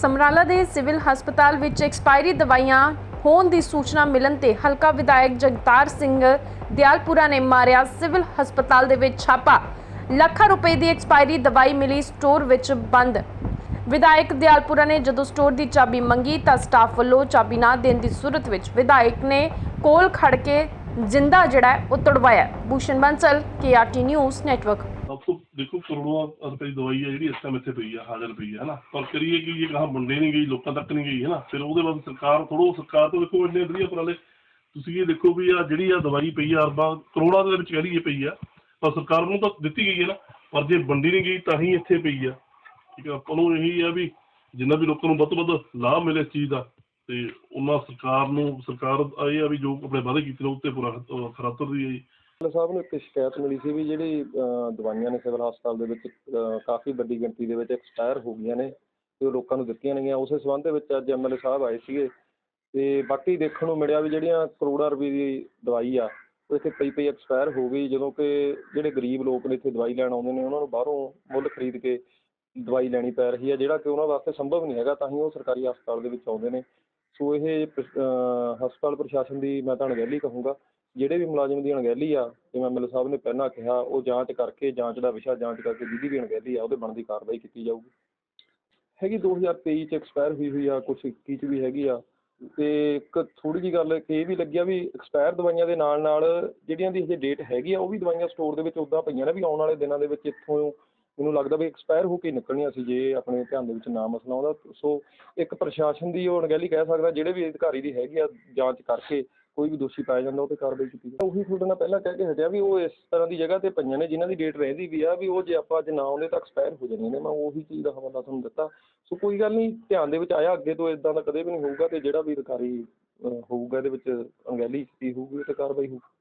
ਸਮਰਾਲਾ ਦੇ ਸਿਵਲ ਹਸਪਤਾਲ ਵਿੱਚ ਐਕਸਪਾਇਰੀ ਦਵਾਈਆਂ ਹੋਣ ਦੀ ਸੂਚਨਾ ਮਿਲਣ ਤੇ ਹਲਕਾ ਵਿਧਾਇਕ ਜਗਤਾਰ ਸਿੰਘ ਦਿਆਲਪੁਰਾ ਨੇ ਮਾਰਿਆ ਸਿਵਲ ਹਸਪਤਾਲ ਦੇ ਵਿੱਚ ਛਾਪਾ। ਲੱਖਾਂ ਰੁਪਏ ਦੀ ਐਕਸਪਾਇਰੀ ਦਵਾਈ ਮਿਲੀ ਸਟੋਰ ਵਿੱਚ ਬੰਦ। ਵਿਧਾਇਕ ਦਿਆਲਪੁਰਾ ਨੇ ਜਦੋਂ ਸਟੋਰ ਦੀ ਚਾਬੀ ਮੰਗੀ ਤਾਂ ਸਟਾਫ ਵੱਲੋਂ ਚਾਬੀ ਨਾ ਦੇਣ ਦੀ ਸੂਰਤ ਵਿੱਚ ਵਿਧਾਇਕ ਨੇ ਕੋਲ ਖੜ ਕੇ ਜਿੰਦਾ ਜਿਹੜਾ ਉਹ ਤੜਵਾਇਆ। Bhushan Bansal KRT news network आपको देखो करोड़ों रुपए ਦੀ ਦਵਾਈ ਹੈ ਜਿਹੜੀ ਇਸ ਟਾਈਮ ਇੱਥੇ ਪਈ ਆ ਹਾਜ਼ਰ ਪਈ ਆ ਹਨਾ ਪਰ ਕਰੀਏ ਕਿ ਇਹ ਕਹਾਂ ਵੰਡੇ ਨਹੀਂ ਗਈ ਲੋਕਾਂ ਤੱਕ ਨਹੀਂ ਗਈ ਹੈ ਨਾ ਫਿਰ ਉਹਦੇ ਬਾਅਦ ਸਰਕਾਰ ਥੋੜੋ ਸਰਕਾਰ ਤੋਂ ਦੇਖੋ ਇੰਨੇ ਵਧੀਆ ਉਪਰਾਲੇ ਤੁਸੀਂ ਇਹ ਦੇਖੋ ਵੀ ਆ ਜਿਹੜੀ ਆ ਦਵਾਈ ਪਈ ਆ ਅਰਬਾਂ ਕਰੋੜਾਂ ਦੇ ਵਿੱਚ ਕਹਿ ਲਈਏ ਪਈ ਆ ਪਰ ਸਰਕਾਰ ਨੂੰ ਤਾਂ ਦਿੱਤੀ ਗਈ ਹੈ ਨਾ ਪਰ ਜੇ ਵੰਡੀ ਨਹੀਂ ਗਈ ਤਾਂ ਹੀ ਇੱਥੇ ਪਈ ਆ ਠੀਕ ਆ ਆਪਾਂ ਨੂੰ ਇਹੀ ਆ ਵੀ ਜਿੰਨਾ ਵੀ ਲੋਕਾਂ ਨੂੰ ਵੱਧ ਤੋਂ ਵੱਧ ਲਾਭ ਮਿਲੇ ਇਸ ਚੀਜ਼ ਦਾ ਤੇ ਉਹਨਾਂ ਸਰਕਾਰ ਨੂੰ ਸਰਕਾਰ ਇਹ ਆ ਵੀ ਜੋ ਆਪਣੇ ਵਾਅਦੇ ਕੀਤੇ ਨੇ ਉੱਤੇ ਪੂਰਾ ਖਰਾ ਉਤਰਦੀ ਹੈ ਜੀ ਡਾਕਟਰ ਸਾਹਿਬ ਨੂੰ ਇੱਕ ਸ਼ਿਕਾਇਤ ਮਿਲੀ ਸੀ ਵੀ ਜਿਹੜੀ ਦਵਾਈਆਂ ਨੇ ਸਿਵਲ ਹਸਪਤਾਲ ਦੇ ਵਿੱਚ ਕਾਫੀ ਵੱਡੀ ਗਿਣਤੀ ਦੇ ਵਿੱਚ ਐਕਸਪਾਇਰ ਹੋ ਗਈਆਂ ਨੇ ਤੇ ਉਹ ਲੋਕਾਂ ਨੂੰ ਦਿੱਤੀਆਂ ਗਈਆਂ ਉਸੇ ਸੰਬੰਧ ਦੇ ਵਿੱਚ ਅੱਜ ਐਮਐਲਏ ਸਾਹਿਬ ਆਏ ਸੀਗੇ ਤੇ ਬਾਕੀ ਦੇਖਣ ਨੂੰ ਮਿਲਿਆ ਵੀ ਜਿਹੜੀਆਂ ਕਰੋੜਾਂ ਰੁਪਏ ਦੀ ਦਵਾਈ ਆ, ਉਹ ਇੱਥੇ ਪਈ ਪਈ ਐਕਸਪਾਇਰ ਹੋ ਗਈ। ਜਦੋਂ ਕਿ ਜਿਹੜੇ ਗਰੀਬ ਲੋਕ ਨੇ ਇੱਥੇ ਦਵਾਈ ਲੈਣ ਆਉਂਦੇ ਨੇ, ਉਹਨਾਂ ਨੂੰ ਬਾਹਰੋਂ ਮੁੱਲ ਖਰੀਦ ਕੇ ਦਵਾਈ ਲੈਣੀ ਪੈ ਰਹੀ ਹੈ ਜਿਹੜਾ ਕਿ ਉਹਨਾਂ ਵਾਸਤੇ ਸੰਭਵ ਨਹੀਂ ਹੈਗਾ, ਤਾਂ ਹੀ ਉਹ ਸਰਕਾਰੀ ਹਸਪਤਾਲ ਦੇ ਵਿੱਚ ਆਉਂਦੇ ਨੇ। ਸੋ ਇਹ ਹਸਪਤਾਲ ਪ੍ਰਸ਼ਾਸਨ ਦੀ ਮੈਂ ਤਾਂ ਅਣਗਹਿਲੀ ਕਹੂੰਗਾ, ਜਿਹੜੇ ਵੀ ਮੁਲਾਜ਼ਮ ਦੀ ਅਣਗਹਿਲੀ ਆ, ਜਿਵੇਂ ਐਮਐਲਏ ਸਾਹਿਬ ਨੇ ਪਹਿਲਾਂ ਕਿਹਾ, ਉਹ ਜਾਂਚ ਕਰਕੇ, ਜਾਂਚ ਦਾ ਵਿਸ਼ਾ ਜਾਂਚ ਕਰਕੇ ਜਿਹਦੀ ਵੀ ਅਣਗਹਿਲੀ ਆ, ਉਹਦੇ ਬਣਦੀ ਕਾਰਵਾਈ ਕੀਤੀ ਜਾਊਗੀ। ਹੈਗੀ 2023 ਚ ਐਕਸਪਾਇਰ ਹੋਈ ਹੋਈ ਆ ਕੁਝ 21 ਚ ਵੀ ਹੈਗੀ ਆ, ਤੇ ਇੱਕ ਥੋੜੀ ਜੀ ਗੱਲ ਇਹ ਵੀ ਲੱਗਿਆ ਵੀ ਐਕਸਪਾਇਰ ਦਵਾਈਆਂ ਦੇ ਨਾਲ ਨਾਲ ਜਿਹੜੀਆਂ ਦੀ ਹਜੇ ਡੇਟ ਹੈਗੀ ਆ, ਉਹ ਵੀ ਦਵਾਈਆਂ ਸਟੋਰ ਦੇ ਵਿੱਚ ਉਦਾਂ ਪਈਆਂ ਨੇ, ਵੀ ਆਉਣ ਵਾਲੇ ਦਿਨਾਂ ਦੇ ਵਿੱਚ ਇੱਥੋਂ ਮੈਨੂੰ ਲੱਗਦਾ ਵੀ ਐਕਸਪਾਇਰ ਹੋ ਕੇ ਨਿਕਲਣੀਆਂ ਸੀ ਜੇ ਆਪਣੇ ਧਿਆਨ ਦੇ ਵਿੱਚ ਨਾ ਮਸਲਾ ਆਉਂਦਾ। ਸੋ ਇੱਕ ਪ੍ਰਸ਼ਾਸਨ ਦੀ ਉਹ ਅਣਗਹਿਲੀ ਕਹਿ ਸਕਦਾ, ਜਿਹੜੇ ਵੀ ਅਧਿਕਾਰੀ ਦੀ ਹੈਗੀ ਆ ਜਾਂਚ ਕਰਕੇ ਕੋਈ ਵੀ ਦੋਸ਼ੀ ਪਾਇਆ ਜਾਂਦਾ, ਉਹ ਤੇ ਕਾਰਵਾਈ ਕੀਤੀ ਜਾਵੇ ਉਹੀ ਤੁਹਾਡੇ ਨਾਲ ਪਹਿਲਾਂ ਕਹਿ ਕੇ ਹਟਿਆ ਵੀ ਉਹ ਇਸ ਤਰ੍ਹਾਂ ਦੀ ਜਗ੍ਹਾ ਤੇ ਪਈਆਂ ਨੇ, ਜਿਨ੍ਹਾਂ ਦੀ ਡੇਟ ਰਹਿੰਦੀ ਵੀ ਆ, ਵੀ ਉਹ ਜੇ ਆਪਾਂ ਅੱਜ ਨਾ ਆਉਂਦੇ ਤਾਂ ਐਕਸਪਾਇਰ ਹੋ ਜਾਣੀਆਂ ਨੇ। ਮੈਂ ਉਹੀ ਚੀਜ਼ ਦਾ ਹਵਾਲਾ ਤੁਹਾਨੂੰ ਦਿੱਤਾ। ਸੋ ਕੋਈ ਗੱਲ ਨਹੀਂ, ਧਿਆਨ ਦੇ ਵਿੱਚ ਆਇਆ, ਅੱਗੇ ਤੋਂ ਇਦਾਂ ਦਾ ਕਦੇ ਵੀ ਨਹੀਂ ਹੋਊਗਾ ਤੇ ਜਿਹੜਾ ਵੀ ਅਧਿਕਾਰੀ ਹੋਊਗਾ, ਇਹਦੇ ਵਿੱਚ ਅਣਗਹਿਲੀ ਕੀਤੀ ਹੋਊਗੀ ਤੇ ਕਾਰਵਾਈ ਹੋਊਗੀ